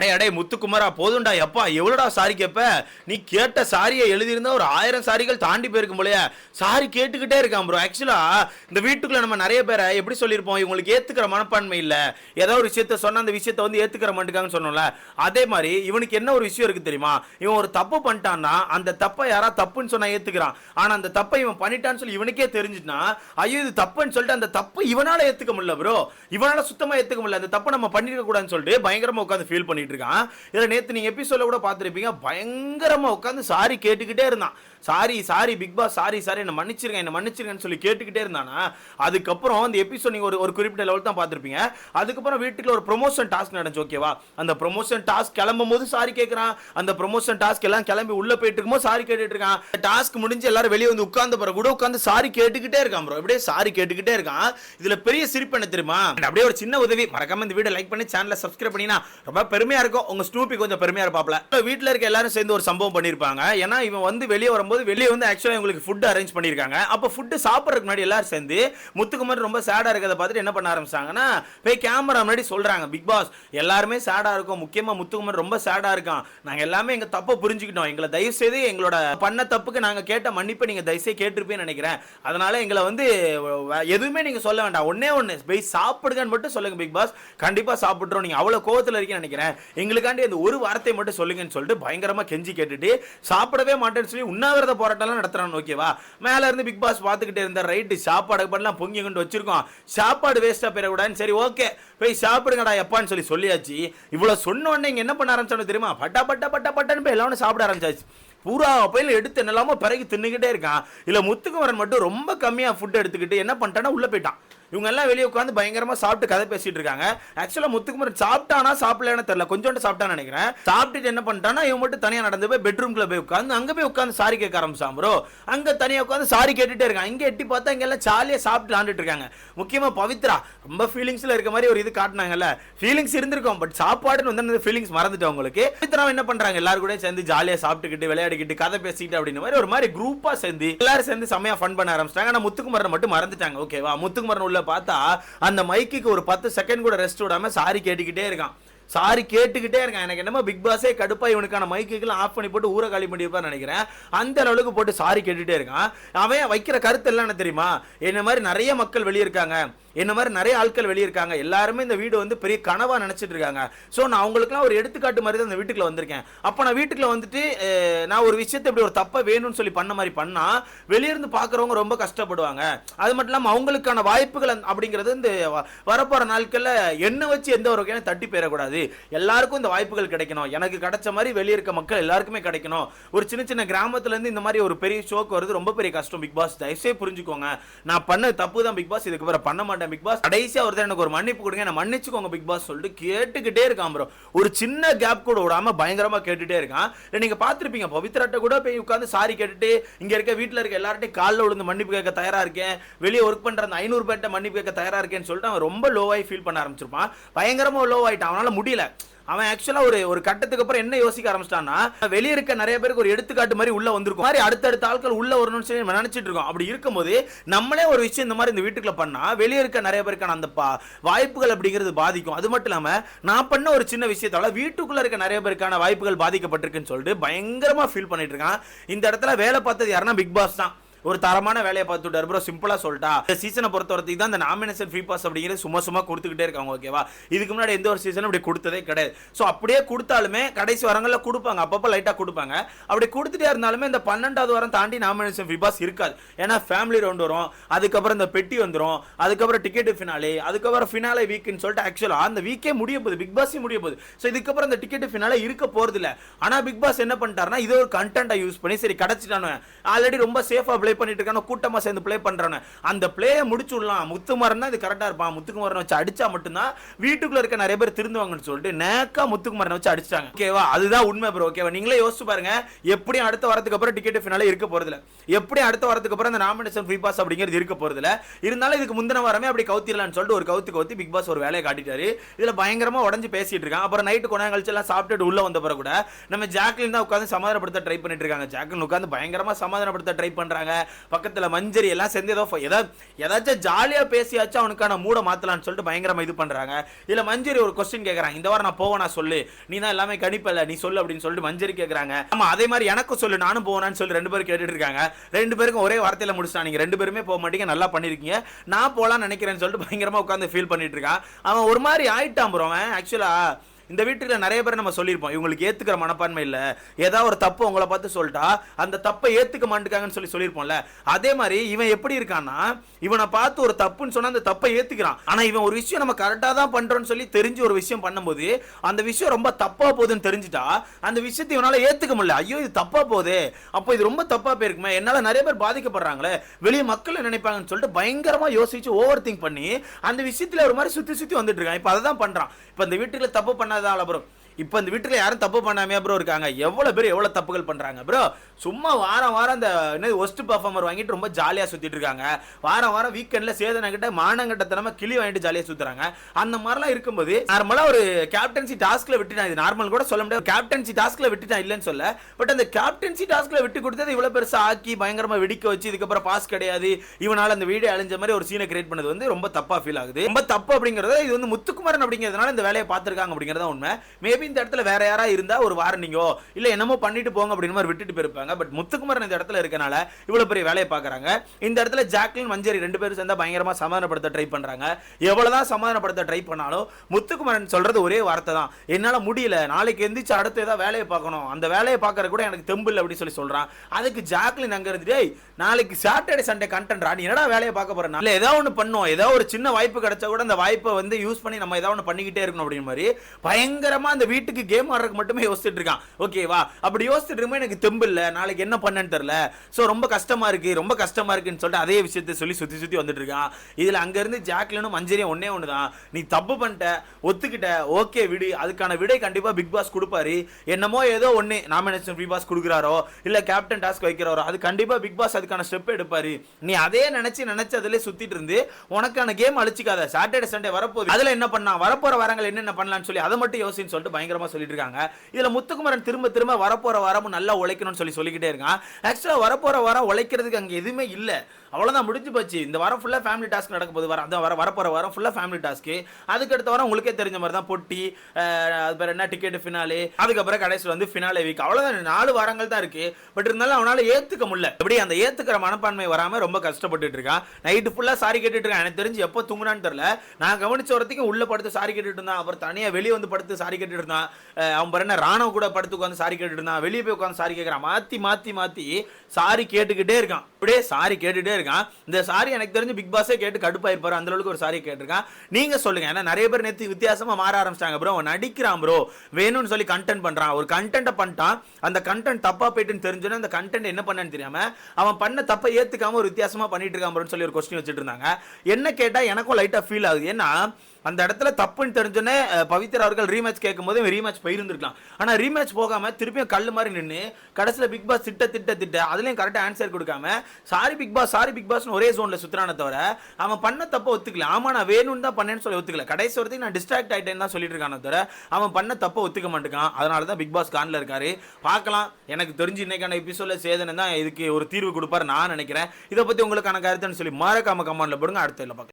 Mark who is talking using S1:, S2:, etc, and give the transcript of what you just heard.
S1: அடே அடே முத்துக்குமாரா போதும்டா எப்பா எவ்வளோடா சாரி கேப்ப? நீ கேட்ட சாரியை எழுதியிருந்தா ஒரு ஆயிரம் சாரிகள் தாண்டி போயிருக்கும் போலயே. சாரி கேட்டுக்கிட்டே இருக்கான் ப்ரோ ஆக்சுவலா இந்த வீட்டுக்குள்ள நம்ம நிறைய பேரை எப்படி சொல்லியிருப்போம்? இவங்களுக்கு ஏத்துக்கிற மனப்பான்மை இல்ல. ஏதோ ஒரு விஷயத்த சொன்ன அந்த விஷயத்த வந்து ஏத்துக்கிற மாட்டுக்காங்கன்னு சொன்னோம்ல. அதே மாதிரி இவனுக்கு என்ன ஒரு விஷயம் இருக்கு தெரியுமா? இவன் ஒரு தப்பு பண்ணிட்டான்னா அந்த தப்பை யாரா தப்புன்னு சொன்னா ஏத்துக்கிறான். ஆனா அந்த தப்பை இவன் பண்ணிட்டான்னு சொல்லி இவனுக்கே தெரிஞ்சுட்டுனா ஐயோ இது தப்புன்னு சொல்லிட்டு அந்த தப்பை இவனால ஏத்துக்க முடியல ப்ரோ இவனால சுத்தமா ஏத்துக்க முடியல. அந்த தப்பை நம்ம பண்ணிருக்க கூடாதுன்னு சொல்லிட்டு பயங்கரமா உட்காந்து ஃபீல் பண்ணிட்டு இருக்கான் இதில் நேத்து நீங்க எபிசோட கூட பார்த்துருப்பீங்க பயங்கரமா உட்காந்து சாரி கேட்டுக்கிட்டே இருந்தான். Sorry sorry Bigg Boss sorry sorry என்ன மன்னிச்சிருங்க என்ன மன்னிச்சிருங்கன்னு சொல்லி கேட்டுக்கிட்டே இருந்தானா? அதுக்கப்புறம் அந்த எபிசோட் நீங்கள் ஒரு ஒரு குறிப்பிட்ட லெவல் தான் பார்த்திருப்பீங்க. அதுக்கப்புறம் வீட்டுக்குள்ள ஒரு ப்ரொமோஷன் டாஸ்க் நடந்துச்சு ஓகேவா அந்த ப்ரொமோஷன் டாஸ்க் கிளம்பும் போது சாரி கேட்குறான் அந்த ப்ரொமோஷன் டாஸ்க் எல்லாம் கிளம்பி உள்ள போயிட்டு இருக்கும்போது சாரி கேட்டுட்டு இருக்கான். டாஸ்க் முடிஞ்சு எல்லாரும் வெளியே வந்து உட்கார்ந்த பிறகு கூட உட்காந்து சாரி கேட்டுக்கிட்டே இருக்கான் ப்ரோ அப்படியே சாரி கேட்டுக்கிட்டே இருக்கான். இதுல பெரிய சிரிப்பு என்ன தெரியுமா? அப்படியே ஒரு சின்ன உதவி. மறக்காம இந்த வீடியோ லைக் பண்ணி சேனலை சப்ஸ்கிரைப் பண்ணினா ரொம்ப பெருமையா இருக்கும் உங்க ஸ்னூப்பி கொஞ்சம் பெருமையா இருப்பாப்ல. வீட்டுல இருக்க எல்லாரும் சேர்ந்து ஒரு சம்பவம் பண்ணிருப்பாங்க. ஏன்னா இவன் வந்து வெளியே வரும்போது வெளியே வந்து ஆக்சுவலா உங்களுக்கு ஃபுட் அரேஞ்ச் பண்ணிருக்காங்க. அப்ப ஃபுட் சாப்பிடறதுக்கு முன்னாடி எல்லாரும் சேர்ந்து முத்துக்குமார் ரொம்ப சேடா இருக்கிறத பார்த்துட்டு என்ன பண்ண ஆரம்பிச்சாங்கன்னா போய் கேமரா முன்னாடி சொல்றாங்க பிக் பாஸ் எல்லாருமே சேடா இருக்கும். முக்கியமா முத்துக்குமார் ரொம்ப சேடா இருக்கான். நாங்க எல்லாமே எங்க தப்பை புரிஞ்சுக்கிட்டோம். எங்களை தயவு செய்து எங்களோட பண்ண தப்புக்கு நாங்க கேட்ட மன்னிப்பை நீங்க தயவு செய்து கேட்டிருப்பேன்னு நினைக்கிறேன். அதனால எங்களை வந்து எதுவுமே நீங்க சொல்ல வேண்டாம். ஒன்னே ஒன்னு போய் சாப்பிடுங்கன்னு மட்டும் சொல்லுங்க பிக் பாஸ் கண்டிப்பா சாப்பிட்றோம் நீங்க அவ்வளவு கோவத்தில் இருக்கீங்கன்னு நினைக்கிறேன். எங்களுக்காண்டி அந்த ஒரு வார்த்தை மட்டும் சொல்லுங்கன்னு சொல்லிட்டு பயங்கரமாக கெஞ்சி கேட்டுட்டு சாப்பிடவே மாட்டேன்னு சொல்லி உண்ணாவிரத போராட்டம்லாம் நடத்துறான் ஓகேவா மேலே இருந்து பிக் பாஸ் பார்த்துக்கிட்டே இருந்தார் ரைட்டு சாப்பாடு பண்ணலாம் பொங்கி கொண்டு வச்சிருக்கோம். சாப்பாடு வேஸ்ட்டாக போயிடக்கூடாதுன்னு சரி ஓகே. போய் சாப்பிடுங்கடா எப்பான்னு சொல்லி சொல்லியாச்சு. இவ்வளோ சொன்ன உடனே என்ன பண்ண ஆரம்பிச்சோன்னு தெரியுமா? பட்டா பட்டா பட்டா பட்டான்னு போய் எல்லாரும் சாப்பிட ஆரம்பிச்சாச்சு. பூரா பையில எடுத்து என்னெல்லாமோ பிறகு தின்னுக்கிட்டே இருக்கான். இல்லை முத்துக்குமரன் மட்டும் ரொம்ப கம்மியாக ஃபுட் எடுத்துக்கிட்டு என்ன பண்ணிட்டான்னா உள்ளே போயிட்டான். இவங்க எல்லாம் வெளியே உட்காந்து பயங்கரமா சாப்பிட்டு கதை பேசிட்டு இருக்காங்க. ஆக்சுவலா முத்துக்குமரன் சாப்பிட்டானா சாப்பிடலன்னு தெரியல. கொஞ்சோண்டு சாப்பிட்டான்னு நினைக்கிறேன். சாப்பிட்டுட்டு என்ன பண்ணிட்டானா இவன் மட்டும் தனியா நடந்து போய் பெட்ரூம்குள்ள போய் உட்காந்து அங்க போய் உட்காந்து சாரி கேட்க ஆரம்பிச்சான் ப்ரோ அங்க தனியா உட்காந்து சாரி கேட்டுட்டே இருக்கான். இங்க எட்டி பார்த்தா இங்க எல்லாம் ஜாலியா சாப்பிட்டு விளாண்டுட்டு இருக்காங்க. முக்கியமா பவித்ரா. ரொம்ப ஃபீலிங்ஸ்ல இருக்க மாதிரி ஒரு இது காட்டினாங்கல்ல. ஃபீலிங்ஸ் இருந்திருக்கும் பட் சாப்பாடுன்னு வந்து அந்த ஃபீலிங்ஸ் மறந்துட்டு உங்களுக்கு. பவித்ரா என்ன பண்றாங்க? எல்லாரும் கூட சேர்ந்து ஜாலியா சாப்பிட்டுக்கிட்டு விளையாடிக்கிட்டு கதை பேசிக்கிட்டு அப்படின்னு மாதிரி ஒரு மாதிரி குரூப்பா சேர்ந்து எல்லாரும் சேர்ந்து செம்மையா ஃபன் பண்ண ஆரம்பிச்சிட்டாங்க. ஆனா முத்துக்குமரன் மட்டும் மறந்துட்டாங்க. ஓகேவா முத்துக்குமரன் உள்ள பார்த்தா அந்த மைக்குக்கு ஒரு பத்து செகண்ட் கூட ரெஸ்ட் விடாம சாரி கேட்டுக்கிட்டே இருக்கான். சாரி கேட்டுக்கிட்டே இருக்கான். எனக்கு என்னமோ பிக் பாஸே கடுப்பா இவனுக்கான மைக்குக்கெல்லாம் ஆஃப் பண்ணி போட்டு ஊரை காலி பண்ணியிருப்பான்னு நினைக்கிறேன். அந்த அளவுக்கு போட்டு சாரி கேட்டுட்டே இருக்கான். அவன் வைக்கிற கருத்து எல்லாம் என்ன தெரியுமா? என்ன மாதிரி நிறைய மக்கள் வெளியே இருக்காங்க. என்ன மாதிரி நிறைய ஆட்கள் வெளியிருக்காங்க. எல்லாருமே இந்த வீடு வந்து பெரிய கனவாக நினச்சிட்டு இருக்காங்க. ஸோ நான் அவங்களுக்குலாம் ஒரு எடுத்துக்காட்டு மாதிரி தான் இந்த வீட்டுக்குள்ள வந்திருக்கேன். அப்போ நான் வீட்டுக்குள்ள வந்துட்டு நான் ஒரு விஷயத்தை இப்படி ஒரு தப்பை வேணும்னு சொல்லி பண்ண மாதிரி பண்ணால் வெளியிருந்து பார்க்குறவங்க ரொம்ப கஷ்டப்படுவாங்க. அது மட்டும் இல்லாமல் அவங்களுக்கான வாய்ப்புகள் அப்படிங்கிறது இந்த வ- நாட்களில் என்ன வச்சு எந்த ஒரு வகையான தட்டி போயிடக்கூடாது எல்லாருக்கும் இந்த வாய்ப்புகள் கிடைக்கணும். எனக்கு கிடைச்ச மாதிரி வெளியே இருக்க மக்கள் எல்லாருக்குமே கிடைக்கணும். ஒரு சின்ன சின்ன கிராமத்துலேருந்து இந்த மாதிரி ஒரு பெரிய ஷோக்கு வருது ரொம்ப பெரிய கஷ்டம். பிக் பாஸ் தயவுசே புரிஞ்சுக்கோங்க. நான் பண்ண தப்பு தான் பிக் பாஸ் இதுக்கு பிறகு பண்ண மாட்டேன். பிக் பாஸ் கடைசியா ஒருத்தர் எனக்கு ஒரு மன்னிப்பு கொடுங்க என்ன மன்னிச்சுக்கோங்க பிக் பாஸ் சொல்லிட்டு கேட்டுக்கிட்டே இருக்கான் ப்ரோ ஒரு சின்ன கேப் கூட விடாம பயங்கரமா கேட்டுட்டே இருக்கான். இல்ல நீங்க பார்த்திருப்பீங்க பவித்ராட்ட கூட போய் உட்காந்து சாரி கேட்டுட்டு இங்க இருக்க வீட்டில் இருக்க எல்லார்ட்டையும் காலில் விழுந்து மன்னிப்பு கேட்க தயாரா இருக்கேன். வெளியே ஒர்க் பண்ற அந்த ஐநூறு பேர்ட்ட மன்னிப்பு கேட்க தயாரா இருக்கேன்னு சொல்லிட்டு அவன் ரொம்ப லோவாகி ஃபீல் பண்ண ஆரம்பிச்சிருப்பான். பயங்கரமா லோ ஆயிட்டான். அவனால முடியல. அவன் ஆக்சுவலா ஒரு ஒரு கட்டத்துக்கு அப்புறம் என்ன யோசிக்க ஆரம்பிச்சிட்டான்னா வெளியே இருக்க நிறைய பேருக்கு ஒரு எடுத்துக்காட்டு மாதிரி உள்ள வந்திருக்கும். மாதிரி அடுத்தடுத்த ஆட்கள் உள்ள வரணும்னு சொல்லி நினைச்சிட்டு இருக்கோம். அப்படி இருக்கும்போது நம்மளே ஒரு விஷயம் இந்த மாதிரி இந்த வீட்டுக்குள்ள பண்ணா வெளியே இருக்க நிறைய பேருக்கான அந்த பா- வாய்ப்புகள் அப்படிங்கிறது பாதிக்கும். அது மட்டும் இல்லாம நான் பண்ண ஒரு சின்ன விஷயத்தால வீட்டுக்குள்ள இருக்க நிறைய பேருக்கான வாய்ப்புகள் பாதிக்கப்பட்டிருக்குன்னு சொல்லிட்டு பயங்கரமா ஃபீல் பண்ணிட்டு இருக்கான். இந்த இடத்துல வேலை பார்த்தது யாருன்னா பிக் பாஸ் தான். ஒரு தரமான வேலையை பார்த்துட்டார் ப்ரோ சிம்பிளாக சொல்லிட்டா. இந்த சீசனை பொறுத்த வரத்துக்கு தான் இந்த நாமினேஷன் ஃப்ரீ பாஸ் அப்படிங்கிறது சும்மா சும்மா கொடுத்துக்கிட்டே இருக்காங்க ஓகேவா இதுக்கு முன்னாடி எந்த ஒரு சீசனும் இப்படி கொடுத்ததே கிடையாது. ஸோ அப்படியே கொடுத்தாலுமே கடைசி வரங்களில் கொடுப்பாங்க. அப்பப்போ லைட்டாக கொடுப்பாங்க. அப்படி கொடுத்துட்டே இருந்தாலுமே இந்த பன்னெண்டாவது வாரம் தாண்டி நாமினேஷன் ஃப்ரீ பாஸ் இருக்காது. ஏன்னா ஃபேமிலி ரவுண்ட் வரும். அதுக்கப்புறம் இந்த பெட்டி வந்துடும் அதுக்கப்புறம் டிக்கெட் ஃபினாலே அதுக்கப்புறம் ஃபினாலே வீக்குன்னு சொல்லிட்டு ஆக்சுவலாக அந்த வீக்கே முடிய போகுது. பிக் பாஸே முடிய போகுது. ஸோ இதுக்கப்புறம் இந்த டிக்கெட் ஃபினாலே இருக்க போகிறது இல்லை ஆனால் பிக் பாஸ் என்ன பண்ணிட்டாருன்னா இது ஒரு கண்டென்ட்டாக யூஸ் பண்ணி சரி கிடச்சிட்டானு ஆல்ரெடி ரொம்ப சேஃபாக ப்ளே பண்ணிட்டு இருக்கானோ கூட்டமாக சேர்ந்து ப்ளே பண்ணுறானு அந்த பிளேயை முடிச்சு விடலாம் முத்துக்குமாரன் தான் இது கரெக்டாக இருப்பான். முத்துக்குமாரன் வச்சு அடிச்சா மட்டும்தான் வீட்டுக்குள்ளே இருக்க நிறைய பேர் திருந்துவாங்கன்னு சொல்லிட்டு நேக்கா முத்துக்குமரனை வச்சு அடிச்சிட்டாங்க. ஓகேவா அதுதான் உண்மை ப்ரோ ஓகேவா நீங்களே யோசிச்சு பாருங்க. எப்படியும் அடுத்த வாரத்துக்கு அப்புறம் டிக்கெட் ஃபினாலே இருக்க போறதில்ல. எப்படியும் அடுத்த வாரத்துக்கு அப்புறம் அந்த நாமினேஷன் ஃப்ரீ பாஸ் அப்படிங்கிறது இருக்க போறதில்ல. இருந்தாலும் இதுக்கு முந்தின வாரமே அப்படி கவுத்திடலாம்னு சொல்லிட்டு ஒரு கவுத்து கவுத்தி பிக் பாஸ் ஒரு வேலையை காட்டிட்டாரு. இதில் பயங்கரமாக உடஞ்சி பேசிட்டு இருக்கான். அப்புறம் நைட்டு கொண்டா நேரம் கழிச்சு எல்லாம் சாப்பிட்டுட்டு உள்ள வந்த பிறகு கூட நம்ம ஜாக்லின் தான் உட்காந்து சமாதானப்படுத்த ட்ரை பண்ணிட்டு இருக்காங்க. ஜாக்லின் உட்காந்து பயங்கரமாக சமாதானப்படுத்த ட்ரை பண்ணுறாங்க பக்கத்தில் மஞ்சரி எல்லாம் சேர்ந்து ஏதோ ஃப- ஏதாவது ஏதாச்சும் ஜாலியாக பேசியாச்சும் அவனுக்கான மூட மாற்றலான்னு சொல்லிட்டு பயங்கரமாக இது பண்ணுறாங்க இதில் மஞ்சரி ஒரு கொஸ்டின் கேட்குறாங்க இந்த வாரம் நான் போவேனா சொல்லு. நீ தான் எல்லாமே கணிப்பல. நீ சொல்லு அப்படின்னு சொல்லிட்டு மஞ்சரி கேட்குறாங்க ஆமாம் அதே மாதிரி எனக்கும் சொல்லு. நானும் போவேனான்னு சொல்லி ரெண்டு பேரும் கேட்டுட்டு இருக்காங்க. ரெண்டு பேருக்கும் ஒரே வார்த்தையில் முடிச்சிட்டான் நீங்கள் ரெண்டு பேருமே போக மாட்டீங்க. நல்லா பண்ணியிருக்கீங்க நான் போகலான்னு நினைக்கிறேன்னு சொல்லிட்டு பயங்கரமாக உட்காந்து ஃபீல் பண்ணிட்டு இருக்கான். அவன் ஒரு மாதிரி ஆயிட்டான் ப்ரோ அவன் ஆக்சுவலா இந்த வீட்டில் நிறைய பேர் நம்ம சொல்லியிருப்போம் இவங்களுக்கு ஏற்றுக்கிற மனப்பான்மை இல்லை. ஏதாவது ஒரு தப்பு உங்களை பார்த்து சொல்லிட்டா அந்த தப்பை ஏற்றுக்க மாட்டுக்காங்கன்னு சொல்லி சொல்லியிருப்போம்ல. அதே மாதிரி இவன் எப்படி இருக்கான்னா இவனை பார்த்து ஒரு தப்புன்னு சொன்னால் அந்த தப்பை ஏற்றுக்கிறான் ஆனால் இவன் ஒரு விஷயம் நம்ம கரெக்டாக தான் பண்ணுறோன்னு சொல்லி தெரிஞ்சு ஒரு விஷயம் பண்ணும்போது அந்த விஷயம் ரொம்ப தப்பாக போகுதுன்னு தெரிஞ்சுட்டா அந்த விஷயத்தை இவனால் ஏத்துக்க முடியல. ஐயோ இது தப்பாக போகுதே. அப்போ இது ரொம்ப தப்பாக போயிருக்குமே. என்னால் நிறைய பேர் பாதிக்கப்படுறாங்களே. வெளியே மக்கள் நினைப்பாங்கன்னு சொல்லிட்டு பயங்கரமாக யோசிச்சு ஓவர் திங்க் பண்ணி அந்த விஷயத்துல ஒரு மாதிரி சுற்றி சுற்றி வந்துட்டு இருக்கான். இப்போ அதை தான் பண்றான். இப்போ இந்த வீட்டுக்குள்ள தப்பு பண்ணாத அளபுரம் இப்போ இந்த வீட்டில் யாரும் தப்பு பண்ணாமையா ப்ரோ இருக்காங்க. எவ்வளோ பேர் எவ்வளோ தப்புகள் பண்ணுறாங்க ப்ரோ சும்மா வாரம் வாரம் அந்த என்ன ஒஸ்ட் பர்ஃபார்மர் வாங்கிட்டு ரொம்ப ஜாலியாக சுற்றிட்டு இருக்காங்க. வாரம் வாரம் வீக்கெண்டில் சேதனங்கிட்ட கிட்ட மானங்கட்டத்தனமா கிளி வாங்கிட்டு ஜாலியாக சுற்றுறாங்க அந்த மாதிரிலாம் இருக்கும்போது நார்மலாக ஒரு கேப்டன்சி டாஸ்கில் விட்டுட்டான் இது நார்மல் கூட சொல்ல முடியாது. கேப்டன்சி டாஸ்கில் விட்டுட்டான் இல்லைன்னு சொல்ல பட் அந்த கேப்டன்சி டாஸ்கில் விட்டு கொடுத்தது இவ்வளோ பெருசாக ஆக்கி பயங்கரமாக வெடிக்க வச்சு இதுக்கப்புறம் பாஸ் கிடையாது. இவனால் அந்த வீடியோ அழிஞ்ச மாதிரி ஒரு சீனை கிரியேட் பண்ணது வந்து ரொம்ப தப்பாக ஃபீல் ஆகுது. ரொம்ப தப்பு அப்படிங்கிறத இது வந்து முத்துக்குமாரன் அப்படிங்கிறதுனால இந்த வேலையை பார்த்துருக்காங்க அப்படிங்கறத உண்மை. மேபி இந்த இடத்துல வேற யாரா இருந்தா ஒரு வாரணிங்கோ இல்ல என்னமோ பண்ணிட்டு போங்க அப்படின்னு மாதிரி விட்டுட்டு போயிருப்பாங்க. பட் முத்துக்குமரன் இந்த இடத்துல இருக்கனால இவ்வளவு பெரிய வேலையை பாக்குறாங்க இந்த இடத்துல ஜாக்லின் மஞ்சரி ரெண்டு பேரும் சேர்ந்தா பயங்கரமா சமாதானப்படுத்த ட்ரை பண்றாங்க. எவ்வளவுதான் சமாதானப்படுத்த ட்ரை பண்ணாலும் முத்துக்குமரன் சொல்றது ஒரே வார்த்தை தான். என்னால முடியல நாளைக்கு எந்திரிச்சு அடுத்து ஏதாவது வேலையை பார்க்கணும். அந்த வேலையை பார்க்கறது கூட எனக்கு தெம்பு இல்லை அப்படின்னு சொல்லி சொல்றான். அதுக்கு ஜாக்லின் அங்க இருந்து டேய் நாளைக்கு சாட்டர்டே சண்டே கண்டென்ட்ரா நீ என்னடா வேலையை பார்க்க போறேன் இல்ல ஏதாவது ஒன்று பண்ணும். ஏதாவது ஒரு சின்ன வாய்ப்பு கிடைச்சா கூட அந்த வாய்ப்பை வந்து யூஸ் பண்ணி நம்ம ஏதாவது ஒன்று பண்ணிக்கிட்டே இருக்கணும் அப்படின்னு மாதிரி பயங்கரமா அந்த வீட்டுக்கு கேம் ஆடுறதுக்கு மட்டுமே யோசிச்சுட்டு இருக்கான். ஓகேவா அப்படி யோசிச்சுட்டு இருக்கும்போது எனக்கு தெம்பு இல்லை. நாளைக்கு என்ன பண்ணேன்னு தெரில ஸோ ரொம்ப கஷ்டமா இருக்கு. ரொம்ப கஷ்டமா இருக்குன்னு சொல்லிட்டு அதே விஷயத்தை சொல்லி சுத்தி சுத்தி வந்துட்டு இருக்கான். இதுல அங்க இருந்து ஜாக்லினும் மஞ்சரியும் ஒன்னே ஒன்று தான் நீ தப்பு பண்ணிட்ட ஒத்துக்கிட்ட ஓகே விடு. அதுக்கான விடை கண்டிப்பா பிக் பாஸ் கொடுப்பாரு. என்னமோ ஏதோ ஒண்ணு. நாமினேஷன் பிக் பாஸ் கொடுக்குறாரோ? இல்ல கேப்டன் டாஸ்க் வைக்கிறாரோ அது கண்டிப்பா பிக் பாஸ் அதுக்கான ஸ்டெப் எடுப்பாரு. நீ அதே நினைச்சு நினைச்சு அதுல சுத்திட்டு இருந்து உனக்கான கேம் அழிச்சிக்காத. சாட்டர்டே சண்டே வரப்போகுது. அதுல என்ன பண்ணா வரப்போற வரங்கள் என்னென்ன பண்ணலாம்னு சொல்லி அதை மட்டும் யோசின்னு சொல்லிட்டு பயங்கரமாக சொல்லிட்டு இருக்காங்க இதுல முத்துக்குமரன் திரும்ப திரும்ப வரப்போற வாரமும் நல்லா உழைக்கணும்னு சொல்லி சொல்லிக்கிட்டே இருக்கான். ஆக்சுவலாக வரப்போற வாரம் உழைக்கிறதுக்கு அங்கே எதுவுமே இல்லை. அவ்வளோதான் முடிஞ்சு போச்சு. இந்த வாரம் ஃபுல்லாக ஃபேமிலி டாஸ்க் நடக்க போகுது. வர அந்த வர வரப்போகிற வாரம் ஃபுல்லாக ஃபேமிலி டாஸ்க்கு அதுக்கு அடுத்த வாரம் உங்களுக்கே தெரிஞ்ச மாதிரி தான் பொட்டி அது பேர் என்ன? டிக்கெட் ஃபினாலே அதுக்கப்புறம் கடைசியில் வந்து ஃபினாலே வீக் அவ்வளோதான் நாலு வாரங்கள் தான் இருக்கு. பட் இருந்தாலும் அவனால் ஏத்துக்க முடியல. எப்படி அந்த ஏத்துக்கிற மனப்பான்மை வராமல் ரொம்ப கஷ்டப்பட்டுட்டு இருக்கான். நைட்டு ஃபுல்லா சாரி கேட்டுட்டு இருக்கான். எனக்கு தெரிஞ்சு எப்போ தூங்குனான்னு தெரியல. நான் கவனிச்ச வரத்துக்கும் உள்ள படுத்து சாரி கேட்டுட்டு இருந்தான். அப்புறம் தனியாக வெளியே வந்து படுத்து சாரி கேட்டுட்டு இருந்தான் இருந்தான் அவன் பாரு என்ன? ராணுவ கூட படுத்து உட்காந்து சாரி கேட்டுட்டு இருந்தான். வெளியே போய் உட்காந்து சாரி கேட்குறான் மாத்தி மாத்தி மாத்தி சாரி கேட்டுக்கிட்டே இருக்கான். அப்படியே சாரி கேட்டுட்டே இருக்கான். இந்த சாரி எனக்கு தெரிஞ்சு பிக் பாஸே கேட்டு கடுப்பாயிருப்பாரு அந்த அளவுக்கு ஒரு சாரி கேட்டிருக்கான். நீங்க சொல்லுங்க. ஏன்னா நிறைய பேர் நேற்று வித்தியாசமா மாற ஆரம்பிச்சிட்டாங்க ப்ரோ அவன் நடிக்கிறான் ப்ரோ வேணும்னு சொல்லி கண்டென்ட் பண்றான். ஒரு கண்டென்ட்டை பண்ணிட்டான். அந்த கண்டென்ட் தப்பா போயிட்டுன்னு தெரிஞ்சோன்னா அந்த கண்டென்ட் என்ன பண்ணான்னு தெரியாம அவன் பண்ண தப்பை ஏத்துக்காம ஒரு வித்தியாசமா பண்ணிட்டு இருக்கான் ப்ரோன்னு சொல்லி ஒரு கொஸ்டின் வச்சுட்டு இருந்தாங்க. என்ன கேட்டா எனக்கும் லைட்டா ஃபீல் ஆகுது. ஏன்னா அந்த இடத்துல தப்புன்னு தெரிஞ்சோன்னே பவித்ரா அவர்கள் ரீமேட்ச் கேட்கும்போது ரீமேட்ச் போயிருந்திருக்கலாம். ஆனா ரீமேட்ச் போகாம திருப்பியும் கல் மாதிரி நின்று கடைசியில் பிக் பாஸ் திட்ட திட்ட திட்ட அதுலயும் கரெக்டாக ஆன்சர் கொடுக்காம sorry Bigg Boss sorry Bigg பாஸ்னு ஒரே ஜோனில் சுற்றுறான தவிர அவன் பண்ண தப்ப ஒத்துக்கல. ஆமா நான் வேணும்னு தான் பண்ணேன்னு சொல்லி ஒத்துக்கல. கடைசி வரைக்கும் நான் டிஸ்ட்ராக்ட் ஆகிட்டேன்னு தான் சொல்லிட்டு இருக்கானே தவிர அவன் பண்ண தப்ப ஒத்துக்க மாட்டேங்கான் அதனால தான் பிக் பாஸ் கான்ல இருக்காரு. பார்க்கலாம். எனக்கு தெரிஞ்சு இன்னைக்கான எபிசோட சேதனை தான் இதுக்கு ஒரு தீர்வு கொடுப்பாரு நான் நினைக்கிறேன். இதை பத்தி உங்களுக்கான கருத்துன்னு சொல்லி மறக்காம கமெண்ட்ல போடுங்க. அடுத்த பார்க்கலாம்.